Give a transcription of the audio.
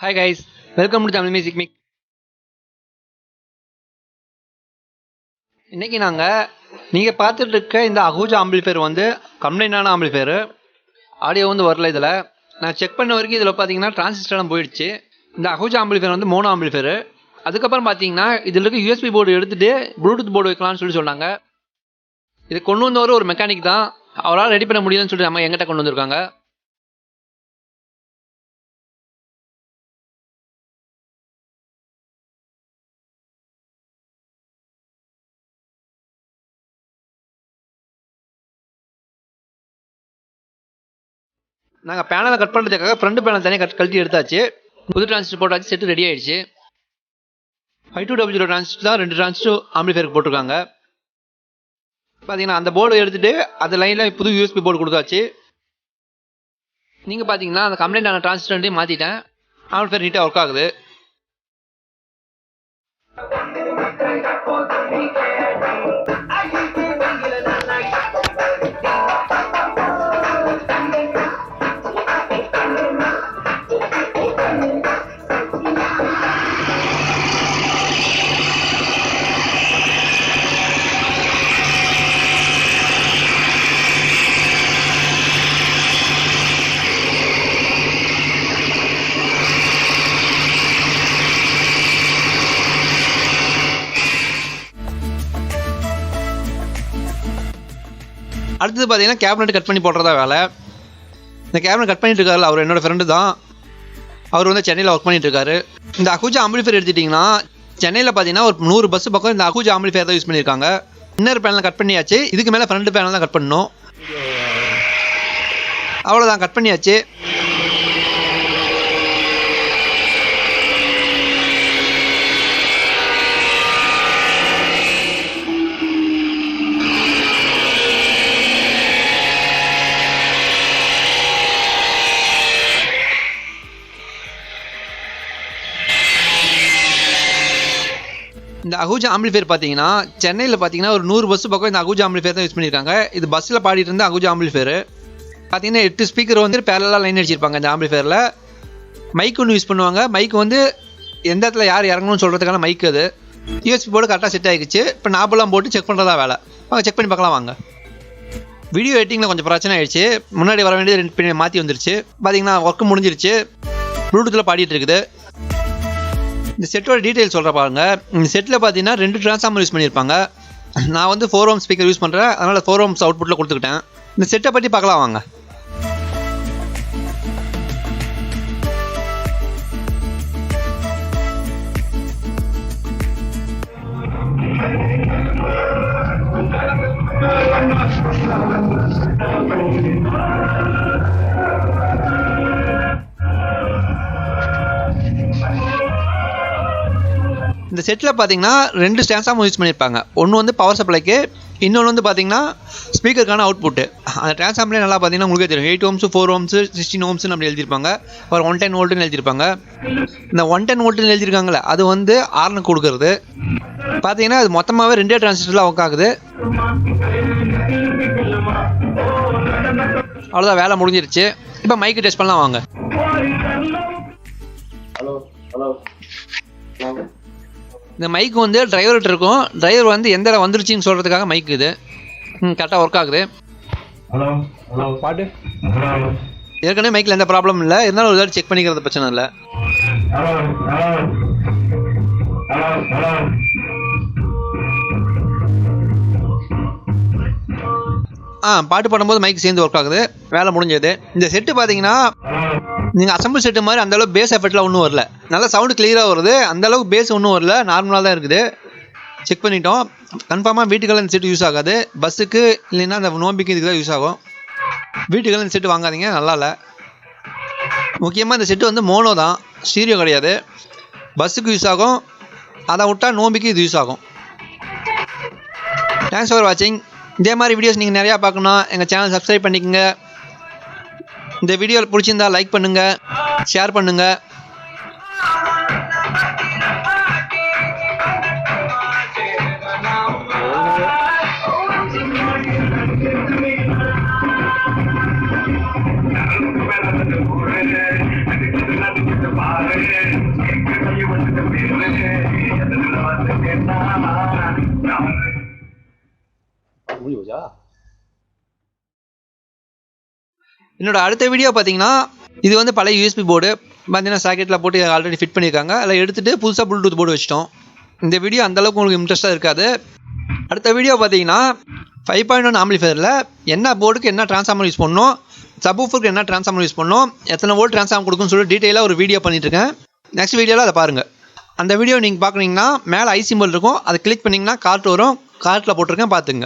Hi guys welcome to Tamil music mic இன்றைக்கி நாங்கள் நீங்கள் பார்த்துட்டு இருக்க இந்த அகூஜா ஆம்பிளிஃபேர் வந்து கம்ப்ளைண்டான ஆம்பிளிஃபேர் ஆடியோ வந்து வரல இதில். நான் செக் பண்ண வரைக்கும் இதில் பார்த்தீங்கன்னா டிரான்சிஸ்டர்லாம் போயிடுச்சு. இந்த அகூஜா ஆம்பிளிஃபேர் வந்து மோனோ ஆம்பிளிஃபேர் அதுக்கப்புறம் பார்த்தீங்கன்னா இதில் இருக்க யூஎஸ்பி போர்டு எடுத்துகிட்டு ப்ளூடூத் போர்டு வைக்கலாம்னு சொல்லி சொன்னாங்க. இது கொண்டு வந்தவர் ஒரு மெக்கானிக் தான். அவரால் ரெடி பண்ண முடியலன்னு சொல்லிட்டு நம்ம எங்கிட்ட கொண்டு வந்திருக்காங்க. நாங்கள் பேனலை கட் பண்ணுறதுக்காக ஃப்ரண்ட் பேனல் தனியாக கட் கழட்டி எடுத்தாச்சு. புது டிரான்சிஸ்டர் போட்டாச்சு செட்டு ரெடி ஆயிடுச்சு. Five two double zero transistor தான் ரெண்டு டிரான்சிஸ்டர் ஆம்பிளிஃபேருக்கு போட்டிருக்காங்க. பார்த்தீங்கன்னா அந்த போர்டு எடுத்துகிட்டு அந்த லைனில் புது யூஎஸ்பி போர்டு கொடுத்தாச்சு. நீங்கள் பார்த்தீங்கன்னா அந்த கம்ப்ளைண்ட் ஆன டிரான்சிஸ்டர்ட்டையும் மாற்றிட்டேன் ஆம்பிளிஃபேர் நீட்டாக ஒர்க் ஆகுது. அடுத்தது பார்த்தீங்கன்னா கேபினெட் கட் பண்ணி போடுறதா வேலை. இந்த கேபினெட் கட் பண்ணிட்டு இருக்காரு அவர் என்னோட ஃப்ரெண்டு தான். அவர் வந்து சென்னையில் ஒர்க் பண்ணிட்டு இருக்காரு. இந்த அகுஜா ஆம்பிளிஃபேர் எடுத்துட்டிங்கன்னா சென்னையில் பார்த்தீங்கன்னா ஒரு நூறு பஸ் பக்கம் இந்த அகுஜா ஆம்பிளிஃபேர் தான் யூஸ் பண்ணியிருக்காங்க. இன்னர் பேனல் கட் பண்ணியாச்சு. இதுக்கு மேலே ஃப்ரண்ட் பேனல் தான் கட் பண்ணணும். அவ்வளோதான் கட் பண்ணியாச்சு. இந்த அகுஜா ஆம்பிளிஃபேர் பார்த்தீங்கன்னா சென்னையில் பார்த்தீங்கன்னா ஒரு நூறு பஸ் பக்கம் இந்த அகுஜா ஆம்பிளிஃபேர் தான் யூஸ் பண்ணியிருக்காங்க இது பஸ்ஸில் பாடிட்டு இருந்த அகுஜா ஆம்பிளிஃபேர் பார்த்தீங்கன்னா எட்டு ஸ்பீக்கர் வந்து பேரலாக லைன் அடிச்சிருப்பாங்க இந்த ஆம்பிளிஃபேரில் மைக் ஒன்று யூஸ் பண்ணுவாங்க. மைக் வந்து எந்த இடத்துல யார் இறங்கணும்னு சொல்கிறதுக்கான மைக் அது. யூஎஸ்பி போர்டு கரெக்டாக செட் ஆகிடுச்சு இப்போ நாப்பெல்லாம் போட்டு செக் பண்ணுறதா வேலை. வாங்க செக் பண்ணி பார்க்கலாம் வாங்க. வீடியோ எடிட்டிங்கில் கொஞ்சம் பிரச்சனை ஆயிடுச்சு. முன்னாடி வர வேண்டியது ரெண்டு பின்னாடி மாற்றி வந்துருச்சு. பார்த்தீங்கன்னா ஒர்க்கு முடிஞ்சிருச்சு. ப்ளூடூத்தில் பாடிட்டு இருக்குது. இந்த செட்டோட டீட்டெயில் சொல்கிற பாருங்க. இந்த செட்டில் பார்த்தீங்கன்னா ரெண்டு ட்ரான்ஸ்ஃபார்மர் யூஸ் பண்ணியிருப்பாங்க. நான் வந்து ஃபோர் ஓம் ஸ்பீக்கர் யூஸ் பண்ணுறேன் அதனால் ஃபோர் ஓம்ஸ் அவுட்புட்டில் கொடுத்துக்கிட்டேன். இந்த செட்டை பற்றி பார்க்கலாம் வாங்க. செட்டில் பார்த்தீங்கன்னா ரெண்டு ஸ்டான்ஸாக யூஸ் பண்ணியிருப்பாங்க ஒன்று வந்து பவர் சப்ளைக்கு இன்னொன்று வந்து பார்த்தீங்கன்னா ஸ்பீக்கருக்கான அவுட்புட்டு அந்த டிரான்ஸ்ஃபார்ம்லேயே நல்லா பார்த்தீங்கன்னா உங்களுக்கே தெரியும். Eight ohms four ohms sixteen ஓம்ஸ்னு அப்படி எழுதியிருப்பாங்க. அப்புறம் ஒன் டென் வோல்ட்டுன்னு எழுதியிருப்பாங்க. இந்த ஒன் டென் வோல்ட்டுன்னு எழுதியிருக்காங்களே அது வந்து ஆர்னு கொடுக்குறது. பார்த்தீங்கன்னா அது மொத்தமாகவே ரெண்டே டிரான்சிஸ்டரில் ஒர்க் ஆகுது. அவ்வளோதான் வேலை முடிஞ்சிருச்சு. இப்போ மைக்கு டெஸ்ட் பண்ணலாம் வாங்க. ஹலோ ஹலோ இந்த மைக் வந்து டிரைவர்கிட்ட இருக்கும். டிரைவர் வந்து எந்த இடம் வந்துருச்சுன்னு சொல்கிறதுக்காக மைக் இது. ம் கரெக்டாக ஒர்க் ஆகுது. Hello hello. பாட்டு? ஏற்கனவே மைக்கில் எந்த ப்ராப்ளம் இல்லை. இருந்தாலும் ஒரு தடவை செக் பண்ணிக்கிறது பிரச்சனை இல்லை. ஆ பாட்டு பாடும்போது மைக் சேர்ந்து ஒர்க் ஆகுது. வேலை முடிஞ்சது. இந்த செட்டு பார்த்தீங்கன்னா நீங்கள் அசம்பிள் செட்டு மாதிரி அந்தளவு பேஸ் எஃபெக்ட்லாம் ஒன்றும் வரல. நல்லா சவுண்டு கிளியராக வருது. அந்தளவுக்கு பேஸ் ஒன்றும் வரல. நார்மலாக தான் இருக்குது. செக் பண்ணிட்டோம். கன்ஃபார்மாக வீட்டுக்கெல்லாம் இந்த செட்டு யூஸ் ஆகாது. பஸ்ஸுக்கு இல்லைன்னா அந்த நோம்பிக்கு இதுக்கு தான் யூஸ் ஆகும். வீட்டுக்கெல்லாம் இந்த செட்டு வாங்காதீங்க. நல்லா இல்லை. முக்கியமாக இந்த செட்டு வந்து மோனோ தான். ஸ்டீரியோ கிடையாது. பஸ்ஸுக்கு யூஸ் ஆகும். அதை விட்டால் நோம்பிக்கு இது யூஸ் ஆகும். தேங்க்ஸ் ஃபார் வாட்சிங் இதே மாதிரி வீடியோஸ் நீங்கள் நிறையா பார்க்கணும் எங்கள் சேனல் சப்ஸ்கிரைப் பண்ணிக்கோங்க. இந்த வீடியோவில் பிடிச்சிருந்தா லைக் பண்ணுங்கள் ஷேர் பண்ணுங்கள் I'm பாரு அகுஜா என்னோட அடுத்த வீடியோ பார்த்தீங்கன்னா இது வந்து பழைய யூஎஸ்பி போர்டு பார்த்தீங்கன்னா சாக்கெட்டில் போட்டு ஆல்ரெடி ஃபிட் பண்ணியிருக்காங்க அதில் எடுத்துகிட்டு புதுசாக ப்ளூடூத் போர்டு வச்சிட்டோம். இந்த வீடியோ அந்தளவுக்கு உங்களுக்கு இன்ட்ரெஸ்ட்டாக இருக்காது. அடுத்த வீடியோ பார்த்தீங்கன்னா ஃபைவ் பாயிண்ட் ஒன் ஆம்பிளிஃபயரில் என்ன போர்டுக்கு என்ன ட்ரான்ஸ்ஃபார்மர் யூஸ் பண்ணணும் சப்வூஃபருக்கு என்ன ட்ரான்ஸ்ஃபார்மர் யூஸ் பண்ணணும் எத்தனை வோல்ட் ட்ரான்ஸ்ஃபார்ம் கொடுக்குன்னு சொல்லி டீட்டெயிலாக ஒரு வீடியோ பண்ணிட்டுருக்கேன். நெக்ஸ்ட் வீடியோவில் அதை பாருங்கள் அந்த வீடியோ நீங்கள் பார்க்குறீங்கன்னா மேலே ஐ சிம்பிள் இருக்கும். அதை கிளிக் பண்ணிங்கன்னா கார்ட் வரும். கார்ட்டில் போட்டிருக்கேன் பார்த்துங்க